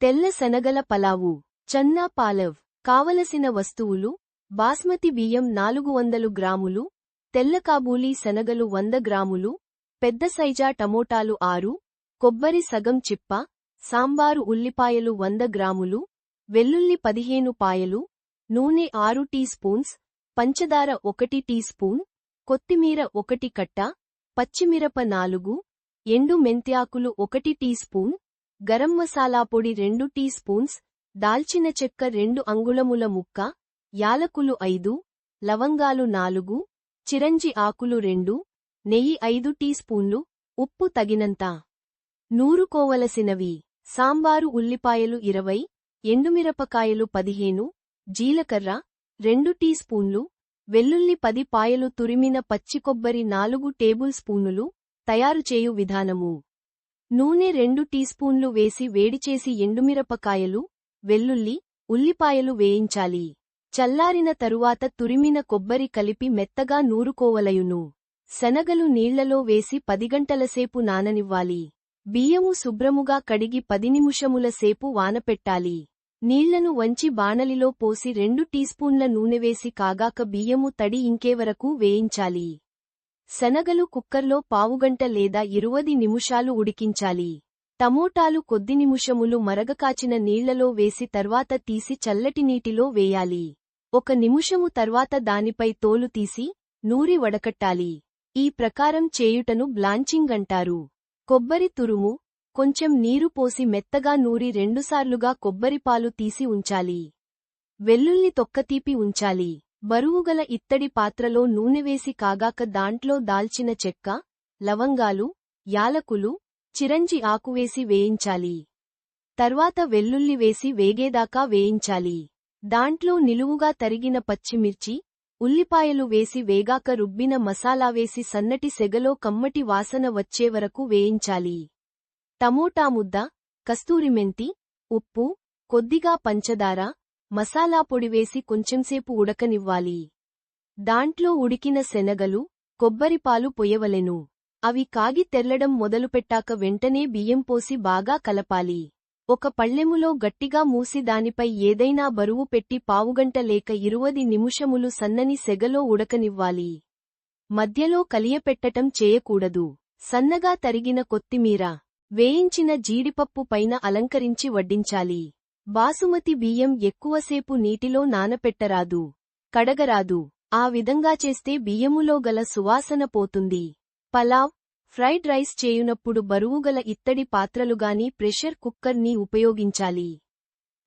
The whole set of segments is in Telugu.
తెల్ల శనగల పలావు చన్నా పాలవ్ కావలసిన వస్తువులు బాస్మతి బియ్యం నాలుగు వందలు గ్రాములు తెల్ల కాబూలీ శనగలు వంద గ్రాములు పెద్ద సైజా టమోటాలు ఆరు కొబ్బరి సగం చిప్ప సాంబారు ఉల్లిపాయలు వంద గ్రాములు వెల్లుల్లి పదిహేను పాయలు నూనె ఆరు టీ స్పూన్స్ పంచదార ఒకటి టీ స్పూన్ కొత్తిమీర ఒకటి కట్ట పచ్చిమిరప నాలుగు ఎండు మెంత్యాకులు ఒకటి టీ స్పూన్ గరం మసాలా పొడి రెండు టీ స్పూన్స్ దాల్చిన చెక్క రెండు అంగుళముల ముక్క యాలకులు ఐదు లవంగాలు నాలుగు చిరంజి ఆకులు రెండు నెయ్యి ఐదు టీ స్పూన్లు ఉప్పు తగినంత. నూరుకోవలసినవి సాంబారు ఉల్లిపాయలు ఇరవై ఎండుమిరపకాయలు పదిహేను జీలకర్ర రెండు టీ స్పూన్లు వెల్లుల్లి పది పాయలు తురిమిన పచ్చి కొబ్బరి నాలుగు టేబుల్ స్పూనులు తయారుచేయు విధానము. నూనె రెండు టీ స్పూన్లు వేసి వేడిచేసి ఎండుమిరపకాయలు వెల్లుల్లి ఉల్లిపాయలు వేయించాలి. చల్లారిన తరువాత తురిమిన కొబ్బరి కలిపి మెత్తగా నూరుకోవలయును. శనగలు నీళ్ళలో వేసి పది గంటలసేపు నాననివ్వాలి. బియ్యము శుభ్రముగా కడిగి పది నిమిషముల సేపు వానపెట్టాలి. నీళ్ళను వంచి బాణలిలో పోసి రెండు టీస్పూన్ల నూనె వేసి కాగాక బియ్యము తడి ఇంకేవరకు వేయించాలి. శనగలు కుక్కర్లో పావుగంట లేదా ఇరువది నిమిషాలు ఉడికించాలి. టమోటాలు కొద్ది నిమిషములు మరగకాచిన నీళ్ళలో వేసి తర్వాత తీసి చల్లటి నీటిలో వేయాలి. ఒక నిమిషము తర్వాత దానిపై తోలు తీసి నూరి వడకట్టాలి. ఈ ప్రకారం చేయుటను బ్లాంచింగ్ అంటారు. కొబ్బరి తురుము కొంచెం నీరు పోసి మెత్తగా నూరి రెండుసార్లుగా కొబ్బరిపాలు తీసి ఉంచాలి. వెల్లుల్లి తొక్కతీపి ఉంచాలి. బరువుగల ఇత్తడి పాత్రలో నూనె వేసి కాగాక దాంట్లో దాల్చిన చెక్క లవంగాలు యాలకులు చిరంజి ఆకువేసి వేయించాలి. తర్వాత వెల్లుల్లి వేసి వేగేదాకా వేయించాలి. దాంట్లో నిలువుగా తరిగిన పచ్చిమిర్చి ఉల్లిపాయలు వేసి వేగాక రుబ్బిన మసాలా వేసి సన్నటి సెగలో కమ్మటి వాసన వచ్చే వరకు వేయించాలి. టమోటా ముద్ద కస్తూరిమెంతి ఉప్పు కొద్దిగా పంచదార మసాలా పొడి వేసి కొంచెంసేపు ఉడకనివ్వాలి. దాంట్లో ఉడికిన శనగలు కొబ్బరిపాలు పొయ్యవలెను. అవి కాగి తెల్లడం మొదలుపెట్టాక వెంటనే బియ్యం పోసి బాగా కలపాలి. ఒక పళ్ళెములో గట్టిగా మూసి దానిపై ఏదైనా బరువు పెట్టి పావుగంట లేక ఇరువది నిమిషములు సన్నని సెగలో ఉడకనివ్వాలి. మధ్యలో కలియపెట్టటం చేయకూడదు. సన్నగా తరిగిన కొత్తిమీర వేయించిన జీడిపప్పు పైన అలంకరించి వడ్డించాలి. బాసుమతి బియ్యం ఎక్కువసేపు నీటిలో నానపెట్టరాదు కడగరాదు. ఆ విధంగా చేస్తే బియ్యములో గల సువాసన పోతుంది. పలావ్ ఫ్రైడ్ రైస్ చేయునప్పుడు బరువుగల ఇత్తడి పాత్రలుగాని ప్రెషర్ కుక్కర్ని ఉపయోగించాలి.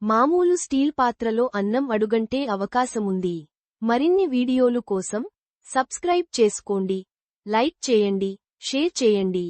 మామూలు స్టీల్ పాత్రలో అన్నం అడుగంటే అవకాశముంది. మరిన్ని వీడియోలు కోసం సబ్స్క్రైబ్ చేసుకోండి లైక్ చేయండి షేర్ చేయండి.